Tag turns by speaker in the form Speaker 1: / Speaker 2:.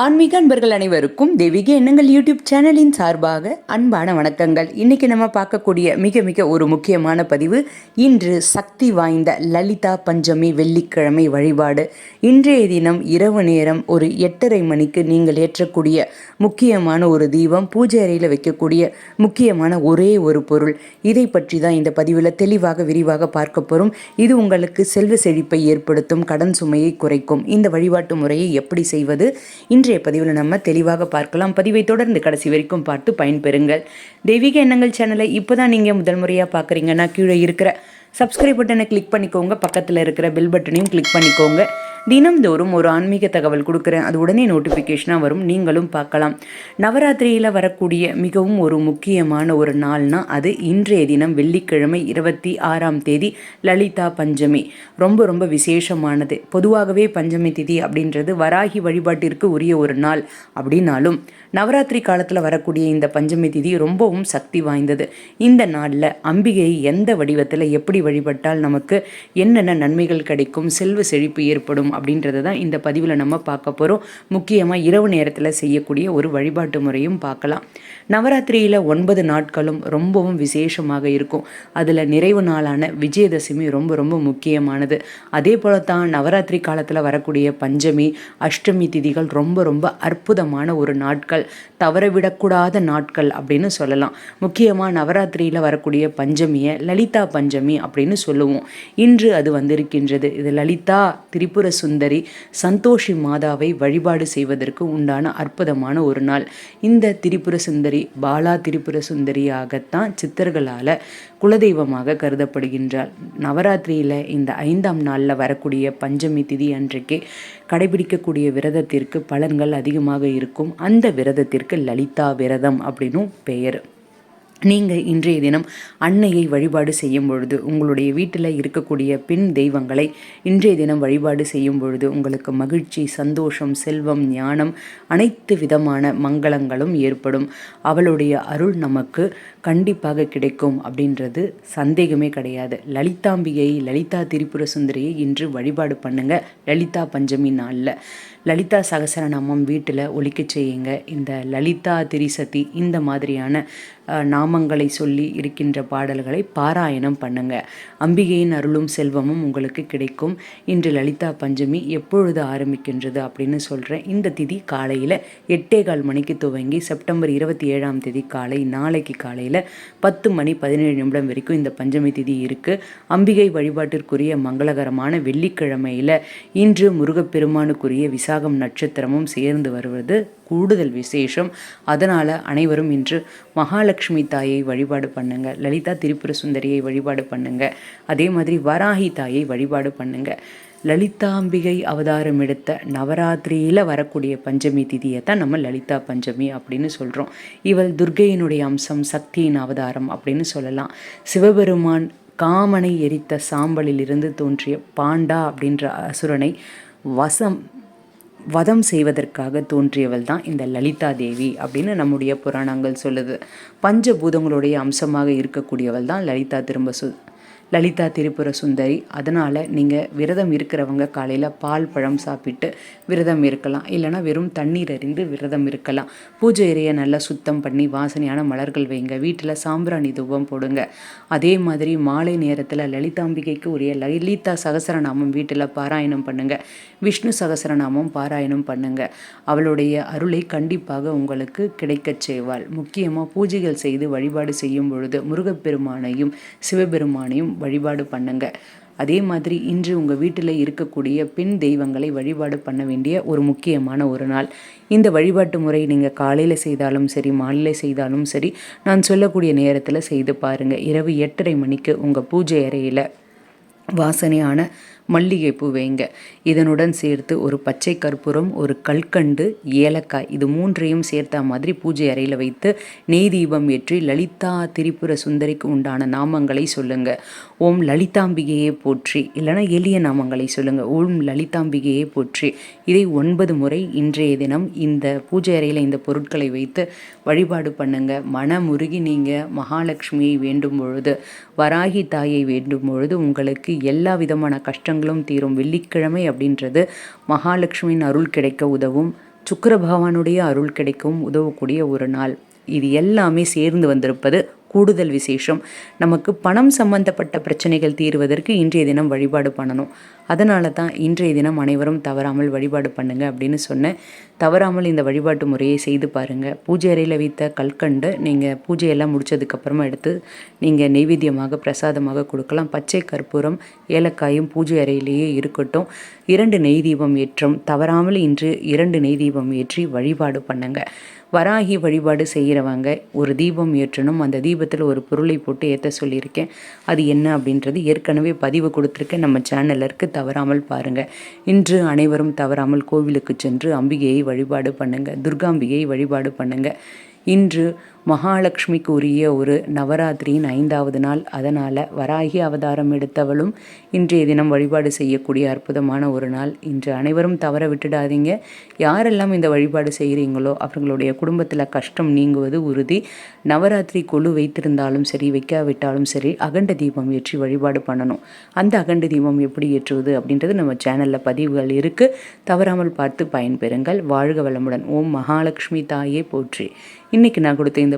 Speaker 1: ஆன்மீக அன்பர்கள் அனைவருக்கும் தெய்வீக எண்ணங்கள் யூடியூப் சேனலின் சார்பாக அன்பான வணக்கங்கள். இன்னைக்கு நம்ம பார்க்கக்கூடிய மிக மிக ஒரு முக்கியமான பதிவு இன்று சக்தி வாய்ந்த லலிதா பஞ்சமி வெள்ளிக்கிழமை வழிபாடு. இன்றைய தினம் இரவு நேரம் ஒரு எட்டரை மணிக்கு நீங்கள் ஏற்றக்கூடிய முக்கியமான ஒரு தீபம் பூஜை அறையில் வைக்கக்கூடிய முக்கியமான ஒரே ஒரு பொருள். இதை பற்றி தான் இந்த பதிவில் தெளிவாக விரிவாக பார்க்க போகிறோம் இது உங்களுக்கு செல்வ செழிப்பை ஏற்படுத்தும் கடன் சுமையை குறைக்கும். இந்த வழிபாட்டு முறையை எப்படி செய்வது? இன்று இன்றைய பதிவில் நம்ம தெளிவாக பார்க்கலாம். பதிவை தொடர்ந்து கடைசி வரைக்கும் பார்த்து பயன்பெறுங்கள். தெய்வீக எண்ணங்கள் சேனலை இப்போ தான் நீங்கள் முதல் முறையாக பார்க்குறீங்கன்னா கீழே இருக்கிற சப்ஸ்கிரைப் பட்டனை கிளிக் பண்ணிக்கோங்க. பக்கத்தில் இருக்கிற பெல் பட்டனையும் கிளிக் பண்ணிக்கோங்க. தினம்தோறும் ஒரு ஆன்மீக தகவல் கொடுக்குறேன். அது உடனே நோட்டிஃபிகேஷனாக வரும். நீங்களும் பார்க்கலாம். நவராத்திரியில் வரக்கூடிய மிகவும் ஒரு முக்கியமான ஒரு நாள்னா அது இன்றைய தினம் வெள்ளிக்கிழமை இருபத்தி ஆறாம் தேதி லலிதா பஞ்சமி. ரொம்ப ரொம்ப விசேஷமானது. பொதுவாகவே பஞ்சமி திதி அப்படின்றது வராகி வழிபாட்டிற்கு உரிய ஒரு நாள் அப்படின்னாலும் நவராத்திரி காலத்தில் வரக்கூடிய இந்த பஞ்சமி திதி ரொம்பவும் சக்தி வாய்ந்தது. இந்த நாளில் அம்பிகை எந்த வடிவத்தில் எப்படி வழிபட்டால் நமக்கு என்னென்ன நன்மைகள் கிடைக்கும் செல்வ செழிப்பு ஏற்படும் அப்படின்றத தான் இந்த பதிவில் நம்ம பார்க்க போகிறோம் முக்கியமாக இரவு நேரத்தில் செய்யக்கூடிய ஒரு வழிபாட்டு முறையும் பார்க்கலாம். நவராத்திரியில் ஒன்பது நாட்களும் ரொம்பவும் விசேஷமாக இருக்கும். அதில் நிறைவு நாளான விஜயதசமி ரொம்ப ரொம்ப முக்கியமானது. அதே போல தான் நவராத்திரி காலத்தில் வரக்கூடிய பஞ்சமி அஷ்டமி திதிகள் ரொம்ப ரொம்ப அற்புதமான ஒரு நாட்கள். தவறவிடக்கூடாத நாட்கள் அப்படின்னு சொல்லலாம். முக்கியமாக நவராத்திரியில் வரக்கூடிய பஞ்சமியை லலிதா பஞ்சமி அப்படின்னு சொல்லுவோம். இன்று அது வந்திருக்கின்றது. இது லலிதா திரிபுர சுந்தரி சந்தோஷி மாதாவை வழிபாடு செய்வதற்கு உண்டான அற்புதமான ஒரு நாள். இந்த திரிபுர சுந்தரி பாலா திரிபுர சுந்தரியாகத்தான் சித்தர்களால் குலதெய்வமாக கருதப்படுகின்றாள். நவராத்திரியில் இந்த ஐந்தாம் நாளில் வரக்கூடிய பஞ்சமி திதி அன்றைக்கே கடைபிடிக்கக்கூடிய விரதத்திற்கு பலன்கள் அதிகமாக இருக்கும். அந்த விரதத்திற்கு லலிதா விரதம் அப்படின்னும் பெயர். நீங்கள் இன்றைய தினம் அன்னையை வழிபாடு செய்யும் பொழுது உங்களுடைய வீட்டில் இருக்கக்கூடிய பெண் தெய்வங்களை இன்றைய தினம் வழிபாடு செய்யும் பொழுது உங்களுக்கு மகிழ்ச்சி சந்தோஷம் செல்வம் ஞானம் அனைத்து விதமான மங்களங்களும் ஏற்படும். அவளுடைய அருள் நமக்கு கண்டிப்பாக கிடைக்கும் அப்படின்றது சந்தேகமே கிடையாது. லலிதாம்பிகை லலிதா திரிபுர சுந்தரியை இன்று வழிபாடு பண்ணுங்க. லலிதா பஞ்சமி நாளில். லலிதா சகசரநாமம் வீட்டில் ஒழிக்க செய்யுங்க. இந்த லலிதா திரிசதி இந்த மாதிரியான நாமங்களை சொல்லி இருக்கின்ற பாடல்களை பாராயணம் பண்ணுங்க. அம்பிகையின் அருளும் செல்வமும் உங்களுக்கு கிடைக்கும். இன்று லலிதா பஞ்சமி எப்பொழுது ஆரம்பிக்கின்றது அப்படின்னு சொல்கிறேன் இந்த திதி காலையில் எட்டே கால் மணிக்கு துவங்கி செப்டம்பர் இருபத்தி ஏழாம் தேதி காலை நாளைக்கு காலையில் பத்து மணி பதினேழு நிமிடம் வரைக்கும் இந்த பஞ்சமி திதி இருக்குது அம்பிகை வழிபாட்டிற்குரிய மங்களகரமான வெள்ளிக்கிழமையில் இன்று முருகப்பெருமானுக்குரிய விசாகம் நட்சத்திரமும் சேர்ந்து வருவது கூடுதல் விசேஷம். அதனால் அனைவரும் இன்று மகாலட்சுமி தாயை வழிபாடு பண்ணுங்க. லலிதா திரிபுர சுந்தரியை வழிபாடு பண்ணுங்க. அதே மாதிரி வராகி தாயை வழிபாடு பண்ணுங்க. லலிதாம்பிகை அவதாரம் எடுத்த நவராத்திரியில் வரக்கூடிய பஞ்சமி திதியை தான் நம்ம லலிதா பஞ்சமி அப்படின்னு சொல்கிறோம் இவள் துர்கையினுடைய அம்சம் சக்தியின் அவதாரம் அப்படின்னு சொல்லலாம். சிவபெருமான் காமனை எரித்த சாம்பலில் இருந்து தோன்றிய பாண்டா அப்படின்ற அசுரனை வசம் வதம் செய்வதற்காக தோன்றியவள் தான் இந்த லலிதா தேவி அப்படின்னு நம்முடைய புராணங்கள் சொல்லுது. பஞ்சபூதங்களுடைய அம்சமாக இருக்கக்கூடியவள் தான் லலிதா திரும்ப சு லலிதா திரிபுர சுந்தரி அதனால் நீங்கள் விரதம் இருக்கிறவங்க காலையில் பால் பழம் சாப்பிட்டு விரதம் இருக்கலாம். இல்லைனா வெறும் தண்ணீர் அறிந்து விரதம் இருக்கலாம். பூஜை இறையை நல்லா சுத்தம் பண்ணி வாசனையான மலர்கள் வைங்க. வீட்டில் சாம்பிராணி தூபம் போடுங்க. அதே மாதிரி மாலை நேரத்தில் லலிதாம்பிகைக்கு உரிய லலிதா சகசரநாமம் வீட்டில் பாராயணம் பண்ணுங்கள் விஷ்ணு சகசரநாமம் பாராயணம் பண்ணுங்கள் அவளுடைய அருளை கண்டிப்பாக உங்களுக்கு கிடைக்கச் செய்வாள். முக்கியமாக பூஜைகள் செய்து வழிபாடு செய்யும் பொழுது முருகப்பெருமானையும் சிவபெருமானையும் வழிபாடு பண்ணுங்க. அதே மாதிரி இன்று உங்கள் வீட்டில் இருக்கக்கூடிய பெண் தெய்வங்களை வழிபாடு பண்ண வேண்டிய ஒரு முக்கியமான ஒரு நாள். இந்த வழிபாட்டு முறை நீங்கள் காலையில் செய்தாலும் சரி மாலையில் செய்தாலும் சரி நான் சொல்லக்கூடிய நேரத்தில் செய்து பாருங்கள் இரவு எட்டரை மணிக்கு உங்கள் பூஜை அறையில் வாசனையான மல்லிகைப்பூ வைங்க. இதனுடன் சேர்த்து ஒரு பச்சை கற்பூரம் ஒரு கல்கண்டு ஏலக்காய் இது மூன்றையும் சேர்த்த மாதிரி பூஜை அறையில் வைத்து நெய் தீபம் ஏற்றி லலிதா திரிபுர சுந்தரிக்கு உண்டான நாமங்களை சொல்லுங்க. ஓம் லலிதாம்பிகையே போற்றி. இல்லைனா எளிய நாமங்களை சொல்லுங்க. ஓம் லலிதாம்பிகையே போற்றி. இதை ஒன்பது முறை இன்றைய தினம் இந்த பூஜை அறையில் இந்த பொருட்களை வைத்து வழிபாடு பண்ணுங்க. மனமுருகி நீங்கள் மகாலட்சுமியை வேண்டும் பொழுது வராகி தாயை வேண்டும் பொழுது உங்களுக்கு எல்லா விதமான கஷ்டங்களும் தீரும். வெள்ளிக்கிழமை அப்படின்றது மகாலட்சுமியின் அருள் கிடைக்க உதவும் சுக்கர பகவானுடைய அருள் கிடைக்கும் உதவக்கூடிய ஒரு நாள். இது எல்லாமே சேர்ந்து வந்திருப்பது கூடுதல் விசேஷம். நமக்கு பணம் சம்பந்தப்பட்ட பிரச்சனைகள் தீர்வதற்கு இன்றைய தினம் வழிபாடு பண்ணணும். அதனால தான் இன்றைய தினம் அனைவரும் தவறாமல் வழிபாடு பண்ணுங்க அப்படின்னு சொன்னேன். தவறாமல் இந்த வழிபாட்டு முறையை செய்து பாருங்கள் பூஜை அறையில் வைத்த கல்கண்டு நீங்கள் பூஜையெல்லாம் முடிச்சதுக்கப்புறமா எடுத்து நீங்கள் நெய்வேத்தியமாக பிரசாதமாக கொடுக்கலாம். பச்சை கற்பூரம் ஏலக்காயும் பூஜை அறையிலேயே இருக்கட்டும். இரண்டு நெய் தீபம் ஏற்றும் தவறாமல் இன்று இரண்டு நெய் தீபம் ஏற்றி வழிபாடு பண்ணுங்கள் வராகி வழிபாடு செய்கிறவங்க ஒரு தீபம் ஏற்றணும். அந்த தீபத்தில் ஒரு பொருளை போட்டு ஏற்ற சொல்லியிருக்கேன். அது என்ன அப்படின்றது ஏற்கனவே பதிவு கொடுத்துருக்கேன். நம்ம சேனலருக்கு தவறாமல் பாருங்கள் இன்று அனைவரும் தவறாமல் கோவிலுக்கு சென்று அம்பிகையை வழிபாடு பண்ணுங்கள் துர்காம்பிகையை வழிபாடு பண்ணுங்கள் இன்று மகாலட்சுமிக்கு உரிய ஒரு நவராத்திரியின் ஐந்தாவது நாள். அதனால் வராகி அவதாரம் எடுத்தவளும் இன்றைய தினம் வழிபாடு செய்யக்கூடிய அற்புதமான ஒரு நாள். இன்று அனைவரும் தவற விட்டுடாதீங்க. யாரெல்லாம் இந்த வழிபாடு செய்கிறீங்களோ அவர்களுடைய குடும்பத்தில் கஷ்டம் நீங்குவது உறுதி. நவராத்திரி குழு வைத்திருந்தாலும் சரி வைக்காவிட்டாலும் சரி அகண்ட தீபம் ஏற்றி வழிபாடு பண்ணணும். அந்த அகண்ட தீபம் எப்படி ஏற்றுவது அப்படின்றது நம்ம சேனலில் பதிவுகள் இருக்குது தவறாமல் பார்த்து பயன்பெறுங்கள். வாழ்க வளமுடன். ஓம் மகாலட்சுமி தாயே போற்றி. இன்றைக்கி நான் கொடுத்த இந்த